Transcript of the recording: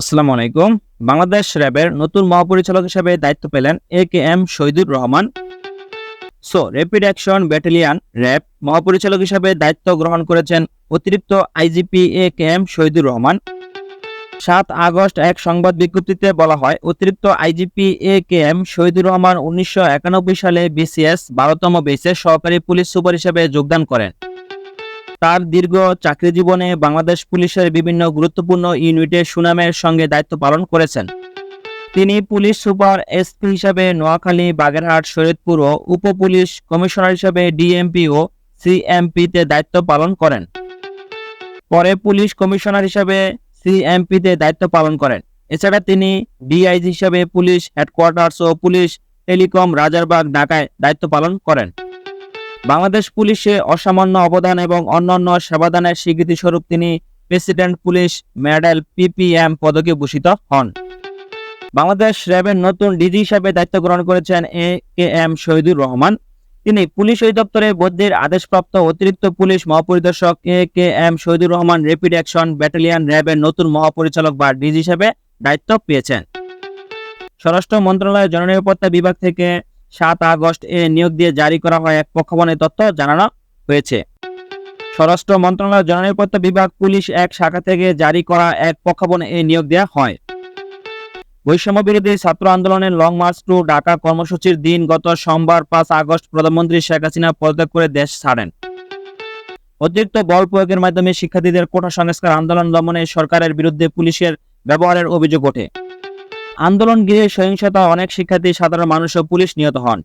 আসসালামু আলাইকুম। বাংলাদেশ র্যাবের নতুন মহাপরিচালক হিসেবে দায়িত্ব পেলেন A K M Shahidur Rahman. So, rapid action battalion RAB মহাপরিচালক হিসেবে দায়িত্ব গ্রহণ করেছেন অতিরিক্ত IGP A K M Shahidur Rahman. সাত আগস্ট এক সংবাদ বিজ্ঞপ্তিতে বলা হয়, অতিরিক্ত IGP A K M Shahidur Rahman উনিশশো একানব্বই সালে বিসিএস বারোতম বেসে সহকারী পুলিশ সুপার হিসেবে যোগদান করেন। তার দীর্ঘ চাকরি জীবনে বাংলাদেশ পুলিশের বিভিন্ন গুরুত্বপূর্ণ ইউনিটের সুনামের সঙ্গে দায়িত্ব পালন করেছেন। তিনি পুলিশ সুপার এসপি হিসাবে নোয়াখালী, বাগেরহাট, শরীয়তপুর ও উপ পুলিশ কমিশনার হিসাবে ডিএমপি ও সিএমপিতে দায়িত্ব পালন করেন। পরে পুলিশ কমিশনার হিসাবে সিএমপিতে দায়িত্ব পালন করেন। এছাড়া তিনি ডিআইজি হিসাবে পুলিশ হেডকোয়ার্টার্স ও পুলিশ টেলিকম রাজারবাগ, ঢাকায় দায়িত্ব পালন করেন। বাংলাদেশ পুলিশে অসামান্য অবদান এবং অন্যান্য সেবাদানের স্বীকৃতি স্বরূপ তিনি প্রেসিডেন্ট পুলিশ মেডেল পিপিএম পদকে ভূষিত হন। বাংলাদেশ র্যাবের নতুন ডিজি হিসাবে দায়িত্ব গ্রহণ করেছেন A K M Shahidur Rahman. তিনি পুলিশ অধিদপ্তরে বদলির আদেশপ্রাপ্ত অতিরিক্ত police মহাপরিদর্শক A K M Shahidur Rahman rapid action battalion র্যাবের নতুন মহাপরিচালক বা ডিজি হিসেবে দায়িত্ব পেয়েছেন। স্বরাষ্ট্র মন্ত্রণালয়ের জননিরাপত্তা বিভাগ থেকে সাত আগস্ট এ নিয়োগ দিয়ে জারি করা হয় এক প্রক্ষাপনের তথ্য জানানো হয়েছে। স্বরাষ্ট্র মন্ত্রণালয়ের জননিরাপত্তা বিভাগ পুলিশ এক শাখা থেকে জারি করা এক প্রক্ষাপনে এই নিয়োগ দেওয়া হয়। বৈষম্য বিরোধী ছাত্র আন্দোলনের লং মার্চ টু ঢাকা কর্মসূচির দিন গত সোমবার পাঁচ আগস্ট প্রধানমন্ত্রী শেখ হাসিনা পদত্যাগ করে দেশ ছাড়েন। অতিরিক্ত বল প্রয়োগের মাধ্যমে শিক্ষার্থীদের কোটা সংস্কার আন্দোলন দমনে সরকারের বিরুদ্ধে পুলিশের ব্যবহারের অভিযোগ ওঠে। আন্দোলন গৃহে সহিংসতা অনেক শিক্ষার্থী সাধারণ মানুষ ও পুলিশ নিহত হন।